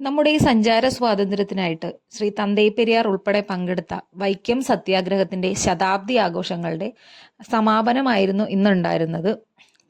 നമ്മുടെ ഈ സഞ്ചാര സ്വാതന്ത്ര്യത്തിനായിട്ട് ശ്രീ തന്തൈ പെരിയാർ ഉൾപ്പെടെ പങ്കെടുത്ത വൈക്കം സത്യാഗ്രഹത്തിന്റെ ശതാബ്ദി ആഘോഷങ്ങളുടെ സമാപനമായിരുന്നു ഇന്നുണ്ടായിരുന്നത്.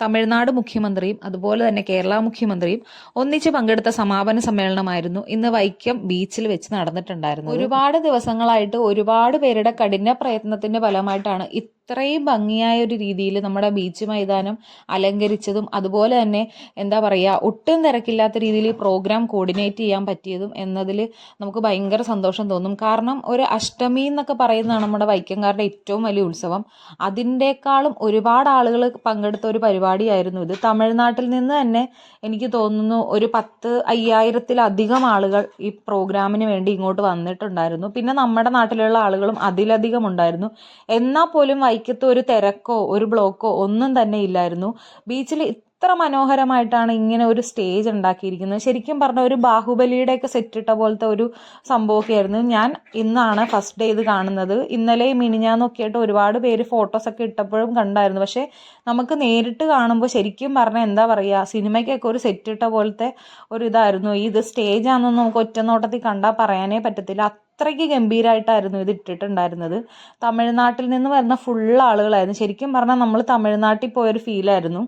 തമിഴ്നാട് മുഖ്യമന്ത്രിയും അതുപോലെ തന്നെ കേരള മുഖ്യമന്ത്രിയും ഒന്നിച്ച് പങ്കെടുത്ത സമാപന സമ്മേളനമായിരുന്നു ഇന്ന് വൈക്കം ബീച്ചിൽ വെച്ച് നടന്നിട്ടുണ്ടായിരുന്നു ഒരുപാട് ദിവസങ്ങളായിട്ട് ഒരുപാട് പേരുടെ കഠിന പ്രയത്നത്തിന്റെ ഫലമായിട്ടാണ് ഇത്രയും ഭംഗിയായ ഒരു രീതിയിൽ നമ്മുടെ ബീച്ച് മൈതാനം അലങ്കരിച്ചതും അതുപോലെ തന്നെ എന്താ പറയുക ഒട്ടും തിരക്കില്ലാത്ത രീതിയിൽ പ്രോഗ്രാം കോർഡിനേറ്റ് ചെയ്യാൻ പറ്റിയതും എന്നതിൽ നമുക്ക് ഭയങ്കര സന്തോഷം തോന്നും. കാരണം ഒരു അഷ്ടമി എന്നൊക്കെ പറയുന്നതാണ് നമ്മുടെ വൈക്കംകാരുടെ ഏറ്റവും വലിയ ഉത്സവം. അതിന്റെക്കാളും ഒരുപാട് ആളുകൾ പങ്കെടുത്ത ഒരു പരിപാടിയായിരുന്നു ഇത്. തമിഴ്നാട്ടിൽ നിന്ന് തന്നെ എനിക്ക് തോന്നുന്നു ഒരു പത്ത് അയ്യായിരത്തിലധികം ആളുകൾ ഈ പ്രോഗ്രാമിന് വേണ്ടി ഇങ്ങോട്ട് വന്നിട്ടുണ്ടായിരുന്നു. പിന്നെ നമ്മുടെ നാട്ടിലുള്ള ആളുകളും അതിലധികം ഉണ്ടായിരുന്നു. എന്നാൽ പോലും വൈക്കത്ത് ഒരു തിരക്കോ ഒരു ബ്ലോക്കോ ഒന്നും തന്നെ ഇല്ലായിരുന്നു. ബീച്ചിൽ ഇത്ര മനോഹരമായിട്ടാണ് ഇങ്ങനെ ഒരു സ്റ്റേജ് ഉണ്ടാക്കിയിരിക്കുന്നത്. ശരിക്കും പറഞ്ഞ ഒരു ബാഹുബലിയുടെയൊക്കെ സെറ്റ് ഇട്ട പോലത്തെ ഒരു സംഭവമൊക്കെ ആയിരുന്നു ഞാൻ ഇന്നാണ് ഫസ്റ്റ് ഡേ ഇത് കാണുന്നത്. ഇന്നലെ മിനിഞ്ഞാന്നൊക്കെ ആയിട്ട് ഒരുപാട് പേര് ഫോട്ടോസ് ഒക്കെ ഇട്ടപ്പോഴും കണ്ടായിരുന്നു. പക്ഷേ നമുക്ക് നേരിട്ട് കാണുമ്പോൾ ശരിക്കും പറഞ്ഞാൽ എന്താ പറയുക സിനിമയ്ക്കൊക്കെ ഒരു സെറ്റ് ഇട്ട പോലത്തെ ഒരു ഇതായിരുന്നു. ഇത് സ്റ്റേജ് ആണെന്ന് നമുക്ക് ഒറ്റ നോട്ടത്തിൽ കണ്ടാൽ പറയാനേ പറ്റത്തില്ല. അത്രയ്ക്ക് ഗംഭീരമായിട്ടായിരുന്നു ഇത് ഇട്ടിട്ടുണ്ടായിരുന്നത്. തമിഴ്നാട്ടിൽ നിന്ന് വരുന്ന ഫുൾ ആളുകളായിരുന്നു. ശരിക്കും പറഞ്ഞാൽ നമ്മൾ തമിഴ്നാട്ടിൽ പോയൊരു ഫീലായിരുന്നു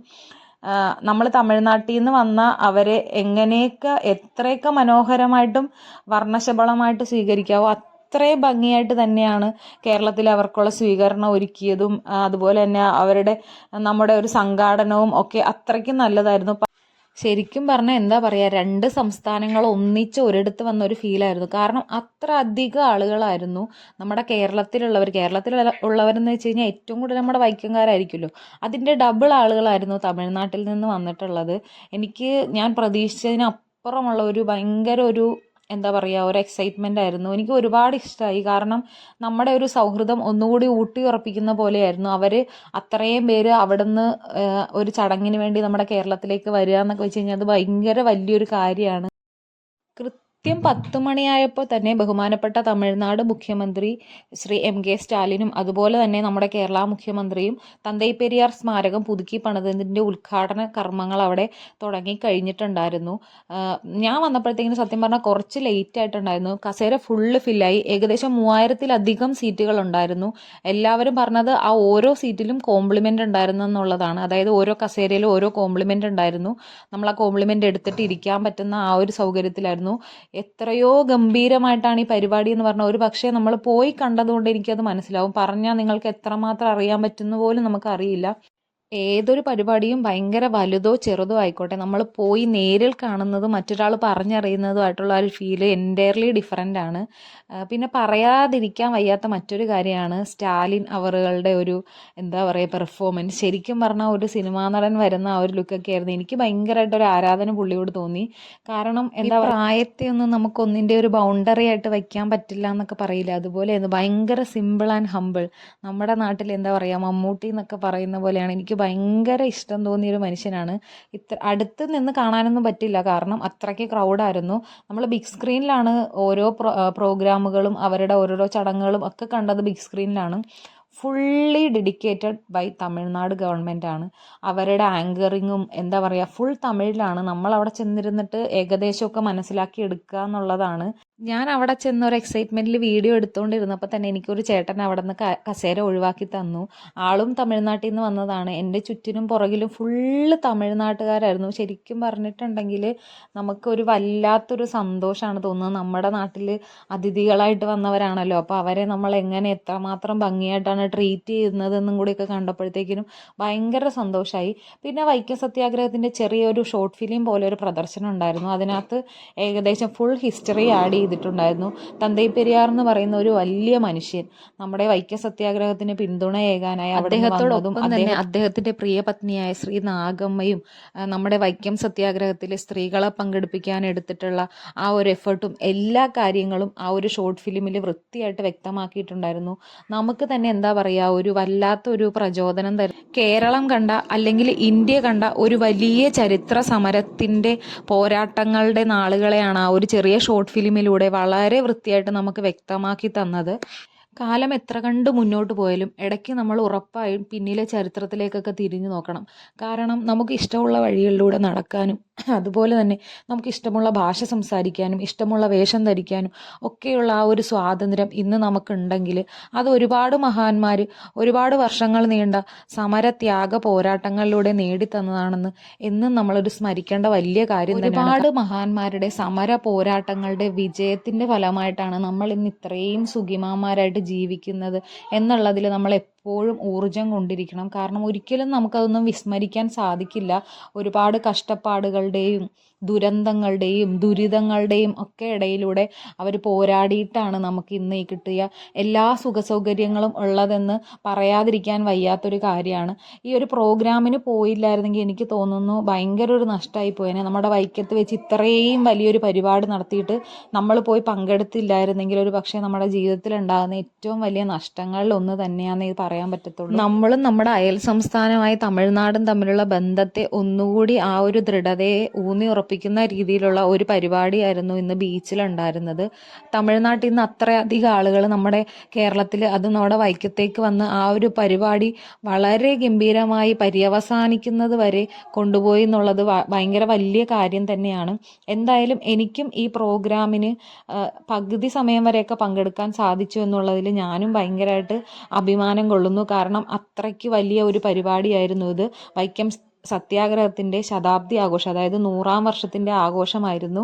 നമ്മൾ തമിഴ്നാട്ടിൽ നിന്ന് വന്ന അവരെ എങ്ങനെയൊക്കെ എത്രയൊക്കെ മനോഹരമായിട്ടും വർണശബളമായിട്ട് സ്വീകരിക്കാവോ അത്രയും ഭംഗിയായിട്ട് തന്നെയാണ് കേരളത്തിൽ അവർക്കുള്ള സ്വീകരണം ഒരുക്കിയതും അതുപോലെ തന്നെ അവരുടെ നമ്മുടെ ഒരു സംഘാടനവും ഒക്കെ അത്രയ്ക്കും നല്ലതായിരുന്നു. ശരിക്കും പറഞ്ഞാൽ എന്താ പറയുക രണ്ട് സംസ്ഥാനങ്ങൾ ഒന്നിച്ച് ഒരിടത്ത് വന്ന ഒരു ഫീലായിരുന്നു കാരണം അത്ര അധികം ആളുകളായിരുന്നു നമ്മുടെ കേരളത്തിലുള്ളവർ കേരളത്തിൽ ഉള്ളവരെന്ന് വെച്ച് കഴിഞ്ഞാൽ ഏറ്റവും കൂടുതൽ നമ്മുടെ വൈക്കംകാരായിരിക്കുമല്ലോ. അതിന്റെ ഡബിൾ ആളുകളായിരുന്നു തമിഴ്നാട്ടിൽ നിന്ന് വന്നിട്ടുള്ളത്. എനിക്ക് ഞാൻ പ്രതീക്ഷിച്ചതിനപ്പുറമുള്ള ഒരു ഭയങ്കര ഒരു എന്താ പറയുക ഒരു എക്സൈറ്റ്മെന്റ് ആയിരുന്നു. എനിക്ക് ഒരുപാട് ഇഷ്ടമായി കാരണം നമ്മുടെ ഒരു സൗഹൃദം ഒന്നുകൂടി ഊട്ടി ഉറപ്പിക്കുന്ന പോലെയായിരുന്നു. അവർ അത്രയും പേര് അവിടുന്ന് ഒരു ചടങ്ങിന് വേണ്ടി നമ്മുടെ കേരളത്തിലേക്ക് വരിക എന്നൊക്കെ വെച്ച് കഴിഞ്ഞാൽ അത് ഭയങ്കര വലിയൊരു കാര്യമാണ്. കൃത്യം പത്ത് മണിയായപ്പോൾ തന്നെ ബഹുമാനപ്പെട്ട തമിഴ്നാട് മുഖ്യമന്ത്രി ശ്രീ എം കെ സ്റ്റാലിനും അതുപോലെ തന്നെ നമ്മുടെ കേരള മുഖ്യമന്ത്രിയും തന്തൈ പെരിയാർ സ്മാരകം പുതുക്കി പണിതതിന്റെ ഉദ്ഘാടന കർമ്മങ്ങൾ അവിടെ തുടങ്ങി കഴിഞ്ഞിട്ടുണ്ടായിരുന്നു. ഞാൻ വന്നപ്പോഴത്തേക്കിനും സത്യം പറഞ്ഞാൽ കുറച്ച് ലേറ്റ് ആയിട്ടുണ്ടായിരുന്നു. കസേര ഫുള്ള് ഫില്ലായി ഏകദേശം മൂവായിരത്തിലധികം സീറ്റുകൾ ഉണ്ടായിരുന്നു. എല്ലാവരും പറഞ്ഞത് ആ ഓരോ സീറ്റിലും കോംപ്ലിമെന്റ് ഉണ്ടായിരുന്നു എന്നുള്ളതാണ്. അതായത് ഓരോ കസേരയിലും ഓരോ കോംപ്ലിമെന്റ് ഉണ്ടായിരുന്നു. നമ്മൾ ആ കോംപ്ലിമെന്റ് എടുത്തിട്ട് ഇരിക്കാൻ പറ്റുന്ന ആ ഒരു സൗകര്യത്തിലായിരുന്നു. എത്രയോ ഗംഭീരമായിട്ടാണ് ഈ പരിപാടി എന്ന് പറഞ്ഞാൽ ഒരു പക്ഷേ നമ്മൾ പോയി കണ്ടതുകൊണ്ട് എനിക്കത് മനസ്സിലാവും. പറഞ്ഞാൽ നിങ്ങൾക്ക് എത്രമാത്രം അറിയാൻ പറ്റുന്ന പോലും നമുക്കറിയില്ല. ഏതൊരു പരിപാടിയും ഭയങ്കര വലുതോ ചെറുതോ ആയിക്കോട്ടെ. നമ്മൾ പോയി നേരിൽ കാണുന്നതും മറ്റൊരാൾ പറഞ്ഞറിയുന്നതുമായിട്ടുള്ള ഒരു ഫീൽ എന്റയർലി ഡിഫറെന്റ് ആണ്. പിന്നെ പറയാതിരിക്കാൻ വയ്യാത്ത മറ്റൊരു കാര്യമാണ് സ്റ്റാലിൻ അവറുകളുടെ ഒരു എന്താ പറയുക പെർഫോമൻസ് ശരിക്കും പറഞ്ഞാൽ ഒരു സിനിമാ നടൻ വരുന്ന ആ ഒരു ലുക്കൊക്കെ ആയിരുന്നു. എനിക്ക് ഭയങ്കരമായിട്ട് ഒരു ആരാധന പുള്ളിയോട് തോന്നി. കാരണം എന്താ പ്രായത്തെ ഒന്നും നമുക്കൊന്നിന്റെ ഒരു ബൗണ്ടറി ആയിട്ട് വയ്ക്കാൻ പറ്റില്ല എന്നൊക്കെ പറയില്ല? അതുപോലെ ഭയങ്കര സിമ്പിൾ ആൻഡ് ഹമ്പിൾ നമ്മുടെ നാട്ടിൽ എന്താ പറയുക മമ്മൂട്ടി എന്നൊക്കെ പറയുന്ന പോലെയാണ്. എനിക്ക് ഭയങ്കര ഇഷ്ടം തോന്നിയ ഒരു മനുഷ്യനാണ്. ഇത്ര അടുത്ത് നിന്ന് കാണാനൊന്നും പറ്റില്ല. കാരണം അത്രയ്ക്ക് ക്രൗഡായിരുന്നു നമ്മൾ ബിഗ് സ്ക്രീനിലാണ് ഓരോ പ്രോഗ്രാമുകളും അവരുടെ ഓരോരോ ചടങ്ങുകളും ഒക്കെ കണ്ടത് big സ്ക്രീനിലാണ് fully dedicated by Tamil Nadu government ആണ്. അവരുടെ ആങ്കറിങ്ങും എന്താ പറയുക ഫുൾ തമിഴിലാണ്. നമ്മൾ അവിടെ ചെന്നിരുന്നിട്ട് ഏകദേശമൊക്കെ മനസ്സിലാക്കി എടുക്കുക എന്നുള്ളതാണ് ഞാൻ അവിടെ ചെന്ന ഒരു എക്സൈറ്റ്മെന്റിൽ വീഡിയോ എടുത്തുകൊണ്ടിരുന്നപ്പോൾ തന്നെ എനിക്കൊരു ചേട്ടൻ അവിടെ നിന്ന് കസേര ഒഴിവാക്കി തന്നു. ആളും തമിഴ്നാട്ടിൽ നിന്ന് വന്നതാണ്. എന്റെ ചുറ്റിനും പുറകിലും ഫുള്ള് തമിഴ്നാട്ടുകാരായിരുന്നു. ശരിക്കും പറഞ്ഞിട്ടുണ്ടെങ്കിൽ നമുക്കൊരു വല്ലാത്തൊരു സന്തോഷമാണ് തോന്നുന്നത്. നമ്മുടെ നാട്ടിൽ അതിഥികളായിട്ട് വന്നവരാണല്ലോ. അപ്പോൾ അവരെ നമ്മൾ എങ്ങനെ എത്രമാത്രം ഭംഗിയായിട്ടാണ് ട്രീറ്റ് ചെയ്യുന്നതെന്നും കൂടിയൊക്കെ കണ്ടപ്പോഴത്തേക്കിനും ഭയങ്കര സന്തോഷമായി പിന്നെ വൈക്കം സത്യാഗ്രഹത്തിന്റെ ചെറിയൊരു ഷോർട്ട് ഫിലിം പോലെ ഒരു പ്രദർശനം ഉണ്ടായിരുന്നു. അതിനകത്ത് ഏകദേശം ഫുൾ ഹിസ്റ്ററി ആഡ് ചെയ്തിട്ടുണ്ടായിരുന്നു. തന്തൈ പെരിയാർ എന്ന് പറയുന്ന ഒരു വലിയ മനുഷ്യൻ. നമ്മുടെ വൈക്കം സത്യാഗ്രഹത്തിന് പിന്തുണയേകാനായി അദ്ദേഹത്തോടൊപ്പം തന്നെ അദ്ദേഹത്തിന്റെ പ്രിയ പത്നിയായ ശ്രീ നാഗമ്മയും നമ്മുടെ വൈക്കം സത്യാഗ്രഹത്തിലെ സ്ത്രീകളെ പങ്കെടുപ്പിക്കാൻ എടുത്തിട്ടുള്ള ആ ഒരു എഫേർട്ടും എല്ലാ കാര്യങ്ങളും ആ ഒരു ഷോർട്ട് ഫിലിമിൽ വൃത്തിയായിട്ട് വ്യക്തമാക്കിയിട്ടുണ്ടായിരുന്നു. നമുക്ക് തന്നെ എന്താ പറയുക ഒരു വല്ലാത്തൊരു പ്രചോദനം തരും കേരളം കണ്ട അല്ലെങ്കിൽ ഇന്ത്യ കണ്ട ഒരു വലിയ ചരിത്ര സമരത്തിന്റെ പോരാട്ടങ്ങളുടെ നാളുകളെയാണ് ആ ഒരു ചെറിയ ഷോർട്ട് ഫിലിമിലൂടെ ഇതിലൂടെ വളരെ വൃത്തിയായിട്ട് നമുക്ക് വ്യക്തമാക്കി തന്നത്. കാലം എത്ര കണ്ട് മുന്നോട്ട് പോയാലും ഇടയ്ക്ക് നമ്മൾ ഉറപ്പായും പിന്നിലെ ചരിത്രത്തിലേക്കൊക്കെ തിരിഞ്ഞു നോക്കണം. കാരണം നമുക്ക് ഇഷ്ടമുള്ള വഴികളിലൂടെ നടക്കാനും അതുപോലെ തന്നെ നമുക്ക് ഇഷ്ടമുള്ള ഭാഷ സംസാരിക്കാനും ഇഷ്ടമുള്ള വേഷം ധരിക്കാനും ഒക്കെയുള്ള ആ ഒരു സ്വാതന്ത്ര്യം ഇന്ന് നമുക്കുണ്ടെങ്കിൽ അത് ഒരുപാട് മഹാന്മാർ ഒരുപാട് വർഷങ്ങൾ നീണ്ട സമരത്യാഗ പോരാട്ടങ്ങളിലൂടെ നേടിത്തന്നതാണെന്ന് എന്നും നമ്മളൊരു സ്മരിക്കേണ്ട വലിയ കാര്യം ഒരുപാട് മഹാന്മാരുടെ സമര പോരാട്ടങ്ങളുടെ വിജയത്തിന്റെ ഫലമായിട്ടാണ് നമ്മൾ ഇന്ന് ഇത്രയും സുഖിമാന്മാരായിട്ട് ജീവിക്കുന്നത് എന്നുള്ളതിൽ നമ്മൾ എപ്പോഴും ഊർജം കൊണ്ടിരിക്കണം. കാരണം ഒരിക്കലും നമുക്കതൊന്നും വിസ്മരിക്കാൻ സാധിക്കില്ല. ഒരുപാട് കഷ്ടപ്പാടുകളുടെയും ദുരന്തങ്ങളുടെയും ദുരിതങ്ങളുടെയും ഒക്കെ ഇടയിലൂടെ അവർ പോരാടിയിട്ടാണ് നമുക്ക് ഇന്ന് ഈ കിട്ടിയ എല്ലാ സുഖസൗകര്യങ്ങളും ഉള്ളതെന്ന് പറയാതിരിക്കാൻ വയ്യാത്തൊരു കാര്യമാണ്. ഈ ഒരു പ്രോഗ്രാമിന് പോയില്ലായിരുന്നെങ്കിൽ എനിക്ക് തോന്നുന്നു ഭയങ്കര ഒരു നഷ്ടമായി പോയേനെ നമ്മുടെ വൈക്കത്ത് വെച്ച് ഇത്രയും വലിയൊരു പരിപാടി നടത്തിയിട്ട് നമ്മൾ പോയി പങ്കെടുത്തില്ലായിരുന്നെങ്കിൽ ഒരു പക്ഷേ നമ്മുടെ ജീവിതത്തിൽ ഉണ്ടാകുന്ന ഏറ്റവും വലിയ നഷ്ടങ്ങളിൽ ഒന്ന് തന്നെയാണെന്ന് ഇത് പറയാൻ പറ്റത്തുള്ളൂ. നമ്മളും നമ്മുടെ അയൽ സംസ്ഥാനമായ തമിഴ്നാടും തമ്മിലുള്ള ബന്ധത്തെ ഒന്നുകൂടി ആ ഒരു ദൃഢതയെ ഊന്നി ഉറപ്പിക്കുന്ന രീതിയിലുള്ള ഒരു പരിപാടിയായിരുന്നു ഇന്ന് ബീച്ചിലുണ്ടായിരുന്നത്. തമിഴ്നാട്ടിൽ നിന്ന് അത്രയധികം ആളുകൾ നമ്മുടെ കേരളത്തിൽ അത് നമ്മുടെ വൈക്കത്തേക്ക് വന്ന് ആ ഒരു പരിപാടി വളരെ ഗംഭീരമായി പര്യവസാനിക്കുന്നത് വരെ കൊണ്ടുപോയി എന്നുള്ളത് ഭയങ്കര വലിയ കാര്യം തന്നെയാണ്. എന്തായാലും എനിക്കും ഈ പ്രോഗ്രാമിന് പകുതി സമയം വരെയൊക്കെ പങ്കെടുക്കാൻ സാധിച്ചു എന്നുള്ളതിൽ ഞാനും ഭയങ്കരമായിട്ട് അഭിമാനം കൊള്ളുന്നു. കാരണം അത്രയ്ക്ക് വലിയ ഒരു പരിപാടിയായിരുന്നു ഇത്. വൈക്കം സത്യാഗ്രഹത്തിന്റെ ശതാബ്ദി ആഘോഷം അതായത് നൂറാം വർഷത്തിന്റെ ആഘോഷമായിരുന്നു.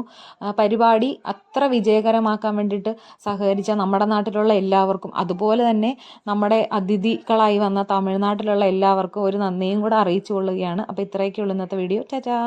പരിപാടി അത്ര വിജയകരമാക്കാൻ വേണ്ടിയിട്ട് സഹകരിച്ച നമ്മുടെ നാട്ടിലുള്ള എല്ലാവർക്കും അതുപോലെ തന്നെ നമ്മുടെ അതിഥികളായി വന്ന തമിഴ്നാട്ടിലുള്ള എല്ലാവർക്കും ഒരു നന്ദിയും കൂടെ അറിയിച്ചു കൊള്ളുകയാണ്. അപ്പോൾ ഇത്രയൊക്കെയുള്ളൂ ഇന്നത്തെ വീഡിയോ. ചാച്ചാ